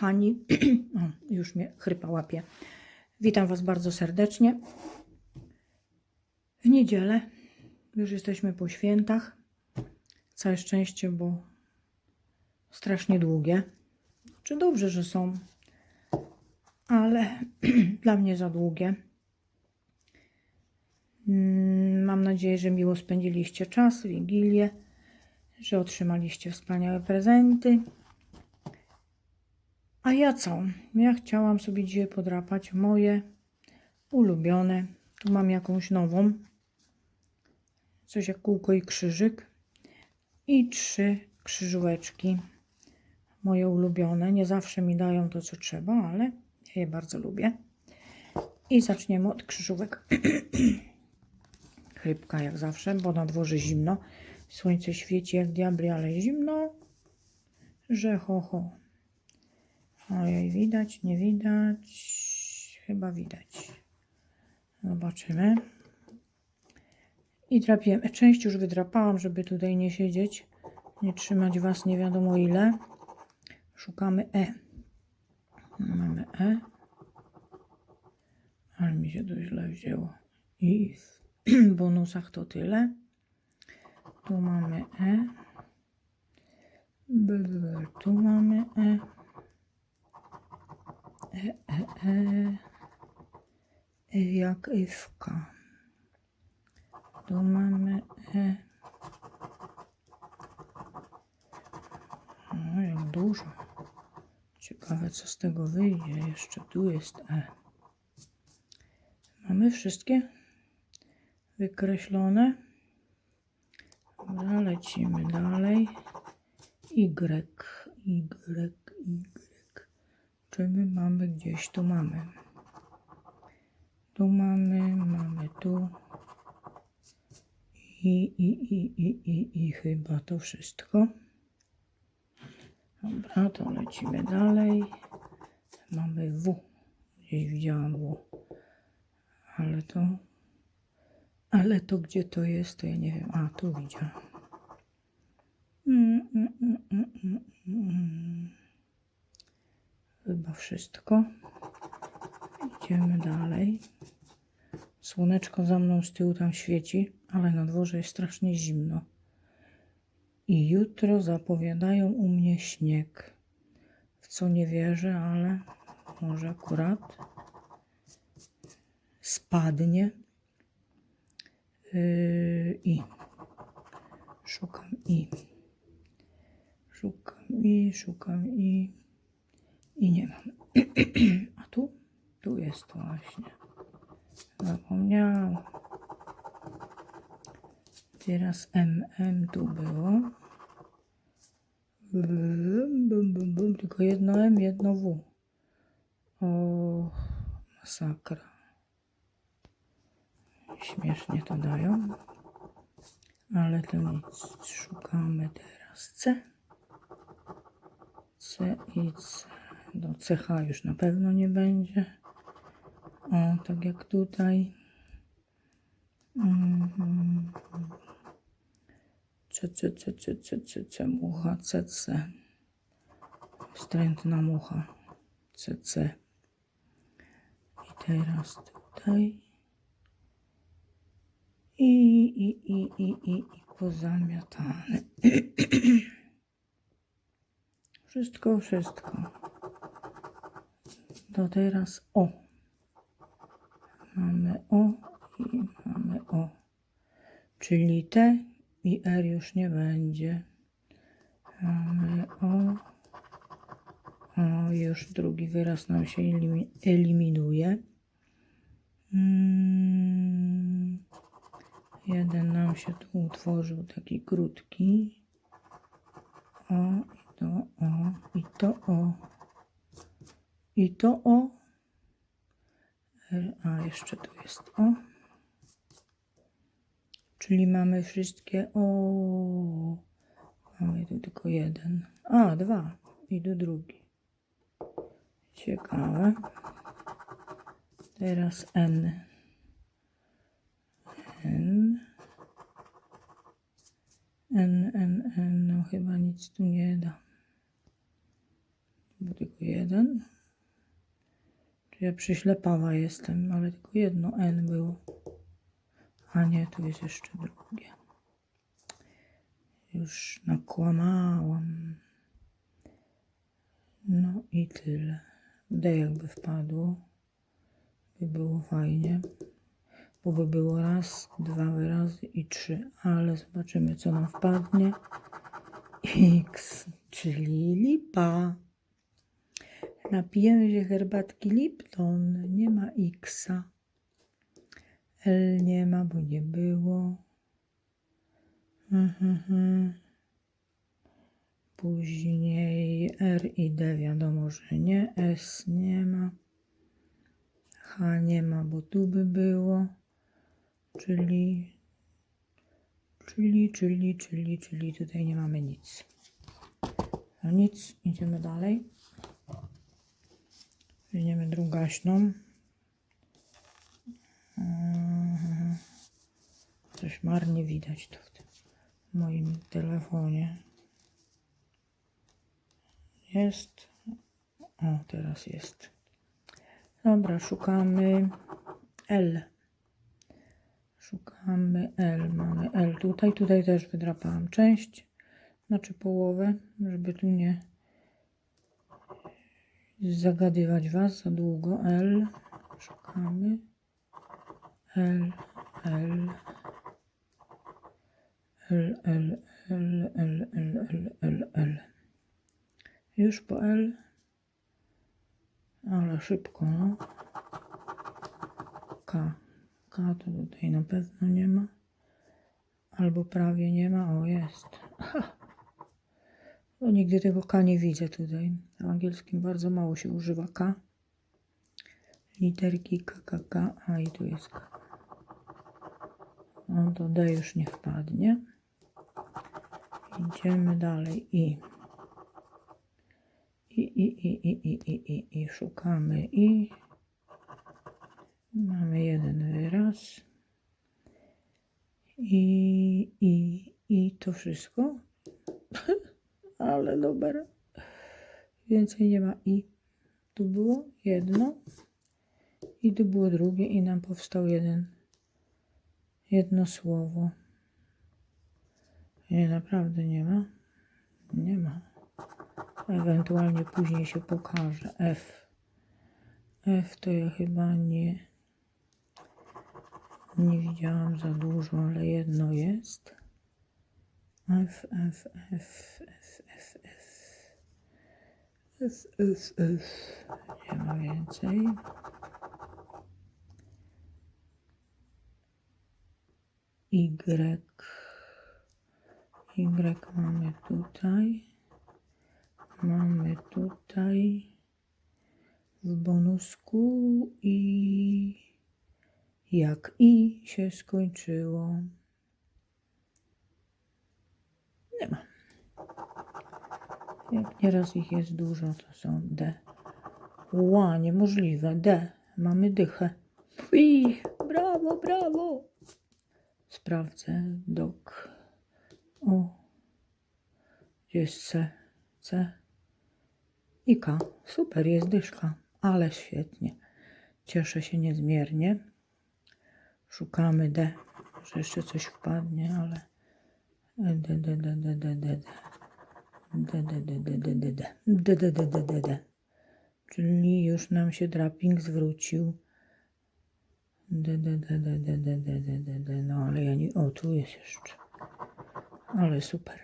kochani, o, już mnie chrypa łapie. Witam Was bardzo serdecznie. W niedzielę już jesteśmy po świętach. Całe szczęście, bo strasznie długie. Czy dobrze, że są, ale dla mnie za długie. Mm, Mam nadzieję, że miło spędziliście czas, Wigilię, że otrzymaliście wspaniałe prezenty. A ja co? Ja chciałam sobie dzisiaj podrapać moje ulubione. Tu mam jakąś nową. Coś jak kółko i krzyżyk. I trzy krzyżóweczki. Moje ulubione. Nie zawsze mi dają to, co trzeba, ale ja je bardzo lubię. I zaczniemy od krzyżówek. Chrypka jak zawsze, bo na dworze zimno. Słońce świeci jak diabli, ale zimno, że ho ho. Ojej, widać, nie widać. Chyba widać. Zobaczymy. I drapiłem. Część już wydrapałam, żeby tutaj nie siedzieć, nie trzymać Was nie wiadomo ile. Szukamy E. Mamy E. Ale mi się to źle wzięło. I w bonusach to tyle. Tu mamy E. Tu mamy E. E, e, e. E jak Ewka. Tu mamy E. No, jak dużo. Ciekawe, co z tego wyjdzie. Jeszcze tu jest E. Mamy wszystkie wykreślone. Dobra, lecimy dalej. Y, Y, Y. Czy my mamy gdzieś? Tu mamy. Tu mamy, mamy tu. I, i, i, i, i, i chyba to wszystko. Dobra, to lecimy dalej. Mamy W. Gdzieś widziałam W. Ale to... Ale to gdzie to jest, to ja nie wiem. A, tu widziałam. Mm, mm, mm, mm, mm, mm. Chyba wszystko. Idziemy dalej. Słoneczko za mną z tyłu tam świeci, ale na dworze jest strasznie zimno. I jutro zapowiadają u mnie śnieg. W co nie wierzę, ale może akurat spadnie. Yy, I szukam i szukam i szukam i i nie mam. A tu? Tu jest właśnie. Zapomniałam. Teraz MM tu było. Bum, bum, bum, bum. Tylko jedno M, jedno W. O, masakra. Śmiesznie to dają. Ale to nic. Szukamy teraz C. C i C. Do CH już na pewno nie będzie. O, tak jak tutaj. Mhm. C, C, C, C, C, C, C, mucha, C, C. Wstrętna mucha. C, C. I teraz tutaj. I, i, i, i, i, i pozamiatane. Wszystko, wszystko. To teraz O. Mamy O i mamy O. Czyli T i R już nie będzie. Mamy O. O, już drugi wyraz nam się elimi- eliminuje. Mm, jeden nam się tu utworzył, taki krótki. O, i to O, i to O. I to O. A jeszcze tu jest O. Czyli mamy wszystkie O. Mamy tu tylko jeden. A, dwa. I tu drugi. Ciekawe. Teraz N. N. N, N, N. No chyba nic tu nie da. Tylko jeden. Ja przyślepawa jestem, ale tylko jedno N było. A nie, tu jest jeszcze drugie. Już nakłamałam. No i tyle. D jakby wpadło. By było fajnie. Bo by było raz, dwa wyrazy i trzy. Ale zobaczymy, co nam wpadnie. X, czyli lipa. Napijemy się herbatki Lipton. Nie ma Xa. L nie ma, bo nie było. Później R i D wiadomo, że nie. S nie ma. H nie ma, bo tu by było. Czyli, czyli, czyli, czyli, czyli tutaj nie mamy nic. No nic, idziemy dalej. Weźmiemy drugaśną. Mhm. Coś marnie widać tu w tym moim telefonie. Jest. O, teraz jest. Dobra, szukamy L. Szukamy L. Mamy L tutaj. Tutaj też wydrapałam część, znaczy połowę, żeby tu nie zagadywać Was za długo. L. Szukamy. L, L. L, L, L, L, L, L, L, L. Już po L. Ale szybko, no. K. K to tutaj na pewno nie ma. Albo prawie nie ma. O, jest. Ha. No, nigdy tego K nie widzę tutaj. W angielskim bardzo mało się używa K. Literki K, K, K. A i tu jest K. No to D już nie wpadnie. Idziemy dalej. I. I, i, i, i, i, i, i, i szukamy i mamy jeden wyraz i, i, i to wszystko ale dobra więcej nie ma i tu było jedno i tu było drugie i nam powstał jeden jedno słowo nie naprawdę nie ma nie ma Ewentualnie później się pokaże. F. F to ja chyba nie, nie widziałam za dużo, ale jedno jest. F, F, F. F, F, F. Nie ma więcej. Y. Y mamy tutaj. Mamy tutaj w bonusku i jak i się skończyło. Nie ma. Jak nieraz ich jest dużo, to są D. Ła, niemożliwe. D. Mamy dychę. Ui, brawo, brawo. Sprawdzę dok. O. Jest C? C i K. Super, jest dyszka, ale świetnie. Cieszę się niezmiernie. Szukamy D. Może jeszcze coś wpadnie, ale D, D, D, D, D, D, D. Czyli już nam się draping zwrócił. No ale ja nie... O, tu jest jeszcze. Ale super.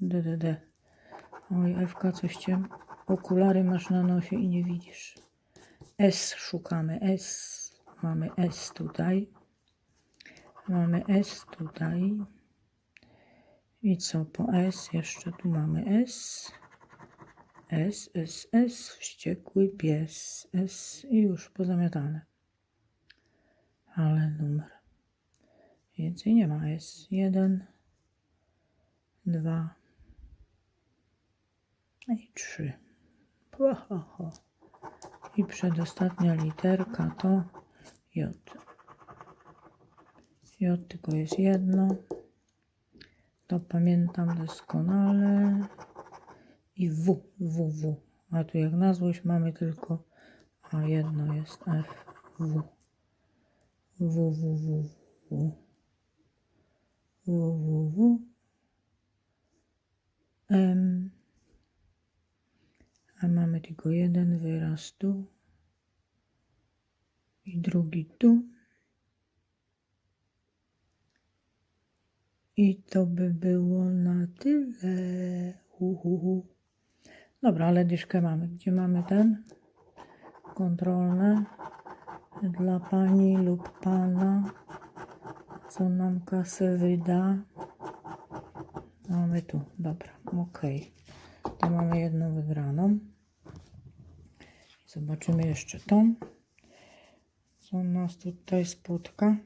D, D. Oj, Ewka, coś cię... Okulary masz na nosie i nie widzisz. S szukamy. S. Mamy S tutaj. Mamy S tutaj. I co po S? Jeszcze tu mamy S. S, S, S. Wściekły pies. S i już pozamiatane. Ale numer. Więcej nie ma. S. Jeden dwa i trzy. Ho, ho, ho. I przedostatnia literka to J. J tylko jest jedno. To pamiętam doskonale. I W, W, W. A tu jak na złość mamy tylko, a jedno jest F, W. W, W, W, W. W, W, W. M. A mamy tylko jeden wyraz tu i drugi tu. I to by było na tyle. Hu, hu, hu. Dobra, ale dyszkę mamy. Gdzie mamy ten? Kontrolne. Dla pani lub pana. Co nam kasę wyda. Mamy tu. Dobra, ok. To mamy jedną wygraną. Zobaczymy jeszcze tą. Co nas tutaj spotka?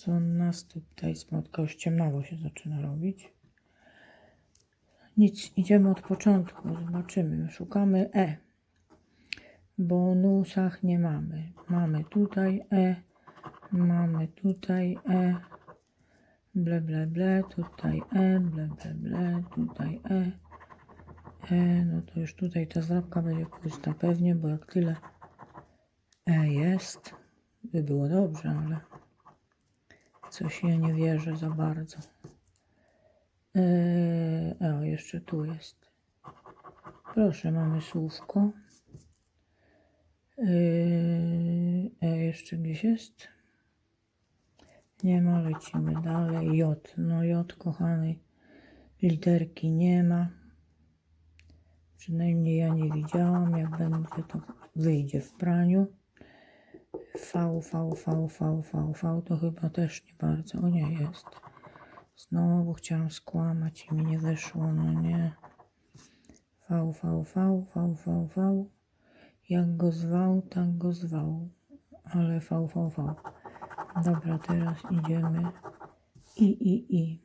Co nas tutaj spotka? Już ciemnawo się zaczyna robić. Nic, idziemy od początku. Zobaczymy. Szukamy E. Bonusach nie mamy. Mamy tutaj E. Mamy tutaj E. Ble, ble, ble. Tutaj E. Ble, ble, ble. Tutaj E. E, no to już tutaj ta zdrabka będzie pusta pewnie, bo jak tyle E jest, by było dobrze, ale coś ja nie wierzę za bardzo. E, e o, jeszcze tu jest. Proszę, mamy słówko. E, e, jeszcze gdzieś jest? Nie ma, lecimy dalej. J, no J, kochany, literki nie ma. Przynajmniej ja nie widziałam. Jak będzie, to wyjdzie w praniu. V, V, V, V, V, V to chyba też nie bardzo. O nie, jest. Znowu chciałam skłamać i mi nie wyszło. No nie. V, V, V, V, V, V. Jak go zwał, tak go zwał. Ale V, V, V. Dobra, teraz idziemy. I, I, I.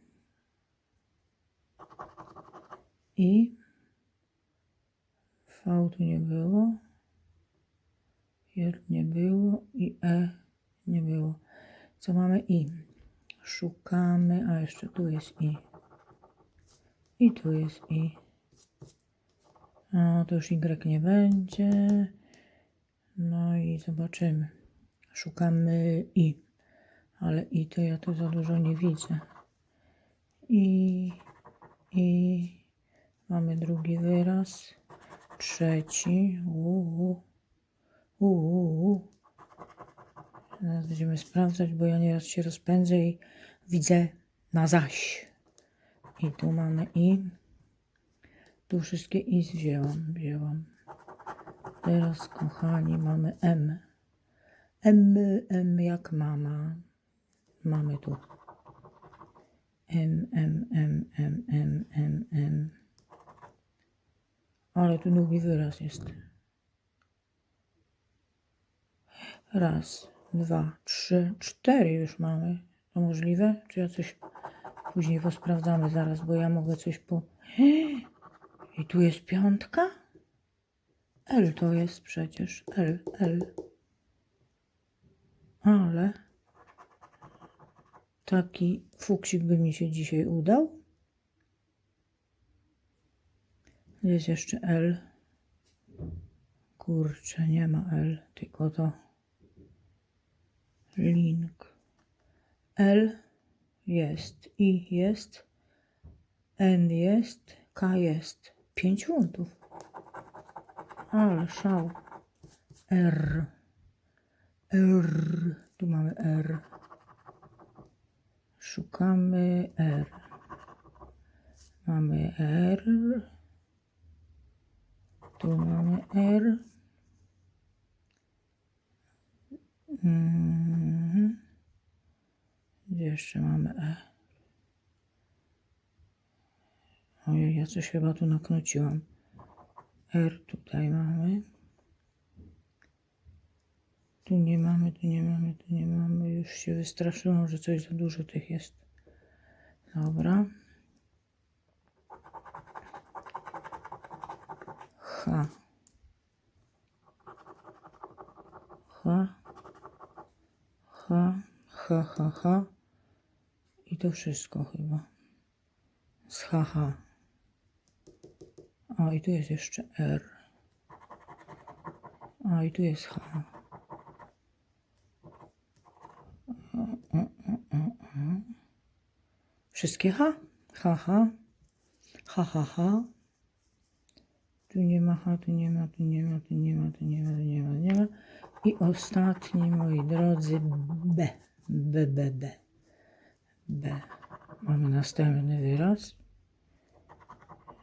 I. V tu nie było. J nie było i E nie było. Co mamy I? Szukamy, a jeszcze tu jest I. I tu jest I. No to już Y nie będzie. No i zobaczymy. Szukamy I. Ale I to ja tu za dużo nie widzę. I, I mamy drugi wyraz. Trzeci. Uuu. Uuu. Będziemy sprawdzać, bo ja nieraz się rozpędzę i widzę na zaś. I tu mamy i. Tu wszystkie i wzięłam, wzięłam. Teraz, kochani, mamy M. M, M jak mama. Mamy tu. M, M, M, M, M, M, M. Ale tu długi wyraz jest. Raz, dwa, trzy, cztery już mamy. To możliwe? Czy ja coś później posprawdzamy zaraz, bo ja mogę coś po... I tu jest piątka? L to jest przecież. L, L. Ale taki fuksik by mi się dzisiaj udał. Jest jeszcze L. Kurczę, nie ma L, tylko to link. L jest, I jest, N jest, K jest. Pięć funtów. Ale szał. R. R. Tu mamy R. Szukamy R. Mamy R. Tu mamy R. Mhm. Gdzie jeszcze mamy E? Ojej, ja coś chyba tu naknociłam. R tutaj mamy. Tu nie mamy, tu nie mamy, tu nie mamy. Już się wystraszyłam, że coś za dużo tych jest. Dobra. H. H. H. H. H. H. I to wszystko chyba. Z HH. A i tu jest jeszcze R. A i tu jest H. Wszystkie H? H, H. H, H, H. Tu nie ma H, tu nie ma, tu nie ma, tu nie ma, tu nie ma, tu nie ma, tu nie ma. I ostatni, moi drodzy, B. B, B, B. B. Mamy następny wyraz.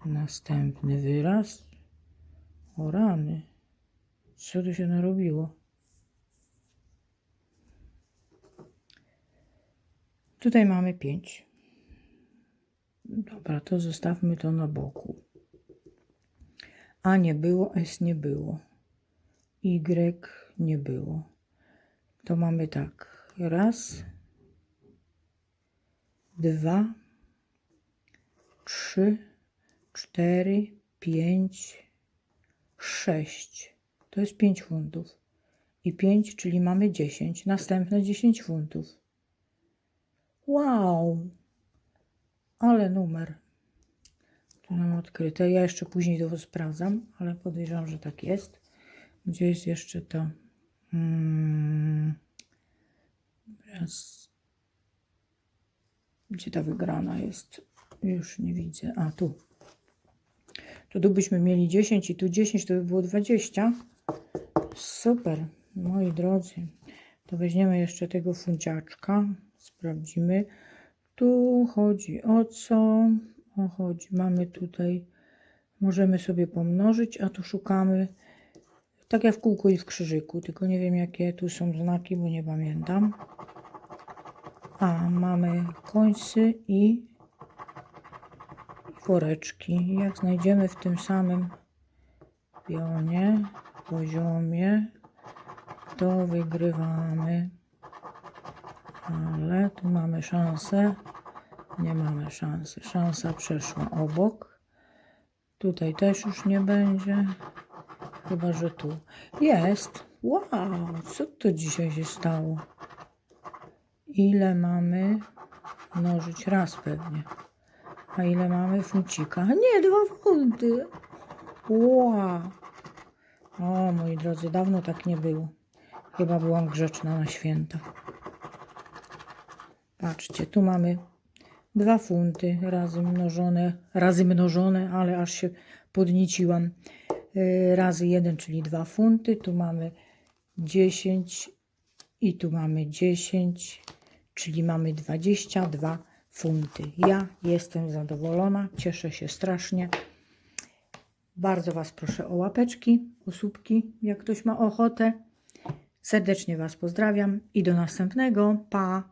Następny wyraz. O rany. Co tu się narobiło? Tutaj mamy 5. Dobra, to zostawmy to na boku. A nie było, S nie było. Y nie było. To mamy tak. Raz, dwa, trzy, cztery, pięć, sześć. To jest pięć funtów. I pięć, czyli mamy dziesięć. Następne dziesięć funtów. Wow! Ale numer. Tu mam odkryte. Ja jeszcze później to sprawdzam, ale podejrzewam, że tak jest. Gdzie jest jeszcze to? Hmm. Raz. Gdzie ta wygrana jest? Już nie widzę. A, tu. To tu byśmy mieli 10 i tu 10, to by było 20. Super, moi drodzy. To weźmiemy jeszcze tego funciaczka. Sprawdzimy. Tu chodzi o co? O chodzi. Mamy tutaj, możemy sobie pomnożyć, a tu szukamy tak jak w kółku i w krzyżyku, tylko nie wiem jakie tu są znaki, bo nie pamiętam. A, mamy końcy i, i woreczki. Jak znajdziemy w tym samym pionie, poziomie, to wygrywamy. Ale tu mamy szansę. Nie mamy szansy. Szansa przeszła obok. Tutaj też już nie będzie. Chyba, że tu. Jest. Wow, co to dzisiaj się stało? Ile mamy mnożyć raz pewnie. A ile mamy funcika? Nie, dwa funty. Wow. O, moi drodzy, dawno tak nie było. Chyba byłam grzeczna na święta. Patrzcie, tu mamy dwa funty razy mnożone, razy mnożone, ale aż się podniciłam. Y, Razy 1, czyli 2 funty. Tu mamy 10 i tu mamy 10, czyli mamy 22 funty. Ja jestem zadowolona, cieszę się strasznie. Bardzo Was proszę o łapeczki, o słupki, jak ktoś ma ochotę. Serdecznie Was pozdrawiam i do następnego. Pa!